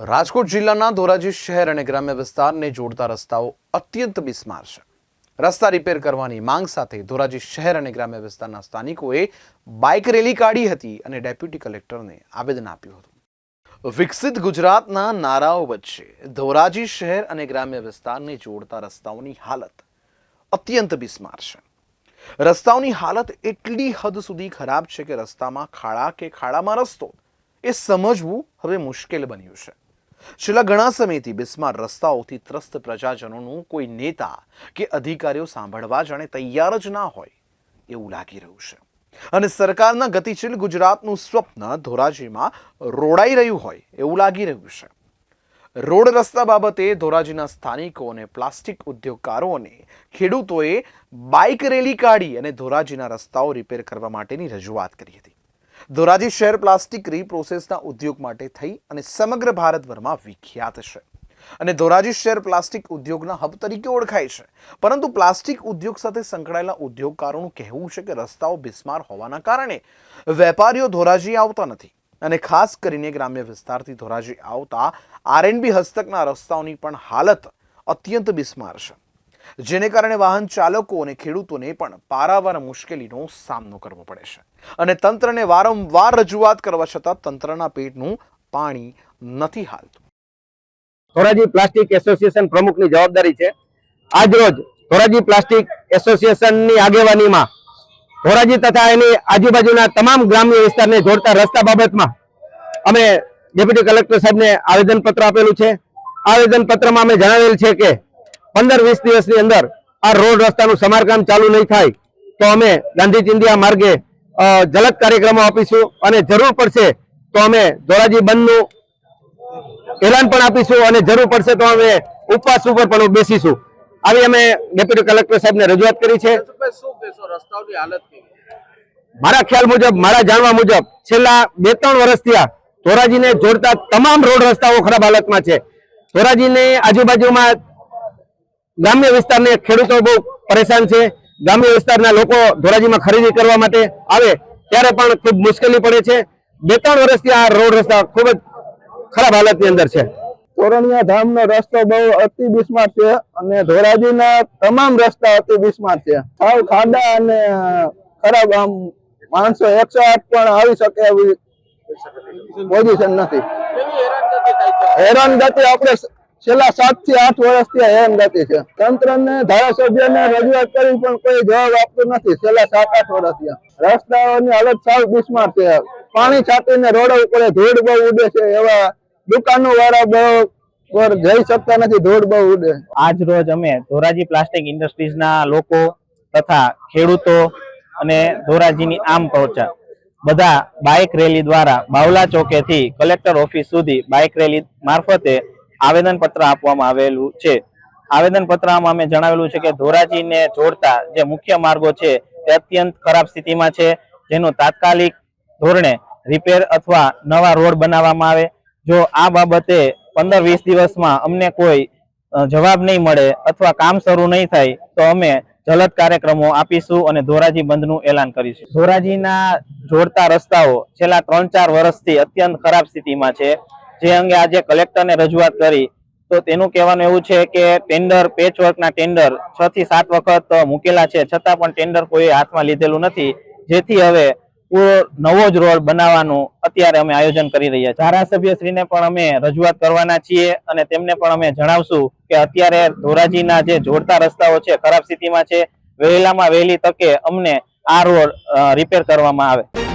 રાજકોટ જિલ્લાના ધોરાજી શહેર અને ગ્રામ્ય વિસ્તારને જોડતા રસ્તાઓ અત્યંત બિસ્માર છે. રસ્તા રિપેર કરવાની માંગ સાથે ધોરાજી શહેર અને ગ્રામ્ય વિસ્તારના સ્થાનિકોએ બાઇક રેલી કાઢી હતી અને ડેપ્યુટી કલેક્ટરને આવેદન આપ્યું હતું. વિકસિત ગુજરાતના નારાઓ વચ્ચે ધોરાજી શહેર અને ગ્રામ્ય વિસ્તારને જોડતા રસ્તાઓની હાલત અત્યંત બિસ્માર છે. રસ્તાઓની હાલત એટલી હદ સુધી ખરાબ છે કે રસ્તામાં ખાડા કે ખાડામાં રસ્તો એ સમજવું હવે મુશ્કેલ બન્યું છે. છેલ્લા ઘણા સમયથી બિસ્માર રસ્તાઓથી ત્રસ્ત પ્રજાજનોનું કોઈ નેતા કે અધિકારીઓ સાંભળવા જાણે તૈયાર જ ના હોય એવું લાગી રહ્યું છે. અને સરકારના ગતિશીલ ગુજરાતનું સ્વપ્ન ધોરાજીમાં રોડાઈ રહ્યું હોય એવું લાગી રહ્યું છે. રોડ રસ્તા બાબતે ધોરાજીના સ્થાનિકો અને પ્લાસ્ટિક ઉદ્યોગકારો અને ખેડૂતોએ બાઇક રેલી કાઢી અને ધોરાજીના રસ્તાઓ રિપેર કરવા માટેની રજૂઆત કરી હતી. ધોરાજી શહેર પ્લાસ્ટિક રીપ્રોસેસના ઉદ્યોગ માટે થઈ અને સમગ્ર ભારતભરમાં વિખ્યાત છે. અને ધોરાજી શહેર પ્લાસ્ટિક ઉદ્યોગના હબ તરીકે ઓળખાય છે. પરંતુ પ્લાસ્ટિક ઉદ્યોગ સાથે સંકળાયેલા ઉદ્યોગકારોનું કહેવું છે કે રસ્તાઓ બિસ્માર હોવાના કારણે વેપારીઓ ધોરાજી આવતા નથી. અને ખાસ કરીને ગ્રામ્ય વિસ્તારથી ધોરાજી આવતા આરએનબી હસ્તકના રસ્તાઓની પણ હાલત અત્યંત બિસ્માર છે. જેને કારણે વાહન ચાલકો અને ખેડૂતોને પણ પારાવાર મુશ્કેલીનો સામનો કરવો પડે છે. અને તંત્રને વારંવાર રજૂઆત કરવા છતાં તંત્રના પેટનું પાણી નથી હાલતું. ધોરાજી પ્લાસ્ટિક એસોસિએશન પ્રમુખની જવાબદારી છે. આજરોજ ધોરાજી પ્લાસ્ટિક એસોસિએશનની આગેવાનીમાં ધોરાજી તથા એની આજુબાજુના તમામ ગ્રામ્ય વિસ્તારને જોડતા રસ્તા બાબતમાં અમે ડેપ્યુટી કલેક્ટર સાહેબને આવેદનપત્ર આપેલું છે. આવેદનપત્રમાં અમે જણાવેલ છે કે પંદર, વીસ દિવસની અંદર આ રોડ રસ્તાનું સમારકામ ચાલુ નહીં થાય, તો અમે ગાંધી ચિંધિયા માર્ગે જલદ કાર્યક્રમો આપીશું અને જરૂર પડશે તો અમે ધોરાજી બંધનું એલાન પણ આપીશું અને જરૂર પડશે તો અમે ઉપવાસ ઉપર પણ બેસીશું. આવી અમે ડેપ્યુટી કલેક્ટર સાહેબને રજૂઆત કરી છે. મારા ખ્યાલ મુજબ, મારા જાણવા મુજબ, છેલ્લા બે ત્રણ વર્ષથી આ ધોરાજીને જોડતા તમામ રોડ રસ્તાઓ ખરાબ હાલતમાં છે. ધોરાજીની આજુબાજુમાં ગ્રામ્ય વિસ્તારને ખેડૂતો બહુ પરેશાન છે. ગ્રામ્ય વિસ્તારના લોકો ધોરાજીમાં ખરીદી કરવા માટે આવે ત્યારે પણ ખૂબ મુશ્કેલી પડે છે. બે ત્રણ વર્ષથી આ રોડ રસ્તા ખૂબ જ ખરાબ હાલતની અંદર છે. તોરણિયા ધામનો રસ્તો બહુ અતિ બિસ્માર છે અને ધોરાજીના તમામ રસ્તા અતિ બિસ્માર છે. સાવ ખાડા અને ખરાબ આમ માણસો એકસો આઠ પણ આવી શકે એવી પોઝિશન નથી. હેરાનગતિ આપણે છેલ્લા સાતથી આઠ વર્ષથી આ હેરાનગતિ છે. તંત્રને ધારાસભ્યને રજૂઆત કરી પણ કોઈ જવાબ આપતું નથી. છેલ્લા સાત આઠ વર્ષથી રસ્તાઓની હાલત સાવ બિસ્માર છે. પાણી છાંટીને રોડ ઉપર ધૂળ બહુ ઉડે છે. એવા દુકાનો વાળા બહુ પર જઈ શકતા નથી. ધૂળ બહુ ઉડે. આજ રોજ અમે ધોરાજી પ્લાસ્ટિક ઇન્ડસ્ટ્રીઝના લોકો તથા ખેડૂતો અને ધોરાજીની આમ પહોંચા બધા બાઇક રેલી દ્વારા બાવલા ચોકેથી કલેક્ટર ઓફિસ સુધી બાઇક રેલી મારફતે આવેદનપત્ર આપવામાં આવેલું છે. આવેદનપત્રમાં અમે જણાવેલું છે કે ધોરાજીને જોડતા જે મુખ્ય માર્ગો છે તે અત્યંત ખરાબ સ્થિતિમાં છે. જેનો તાત્કાલિક ધોરણે રિપેર અથવા નવા રોડ બનાવવામાં આવે. જો આ બાબતે પંદર વીસ દિવસમાં અમને કોઈ જવાબ નહીં મળે અથવા કામ શરૂ નહીં થાય, તો અમે જલદ કાર્યક્રમો આપીશું અને ધોરાજી બંધનું એલાન કરીશું. ધોરાજીના જોડતા રસ્તાઓ છેલ્લા ત્રણ ચાર વર્ષથી અત્યંત ખરાબ સ્થિતિમાં છે. જે અંગે આજે કલેક્ટરને રજૂઆત કરી, તો તેનું કહેવાનું એવું છે કે ટેન્ડર પેચવર્કના ટેન્ડર છ થી સાત વખત મૂકેલા છે. છતાં પણ ટેન્ડર કોઈ હાથમાં લીધેલું નથી. જેથી હવે નવો જ રોડ બનાવવાનું અત્યારે અમે આયોજન કરી રહ્યા છીએ. ધારાસભ્યશ્રીને પણ અમે રજૂઆત કરવાના છીએ અને તેમને પણ અમે જણાવશું કે અત્યારે ધોરાજીના જે જોડતા રસ્તાઓ છે, ખરાબ સ્થિતિમાં છે, વહેલામાં વહેલી તકે અમને આ રોડ રિપેર કરવામાં આવે.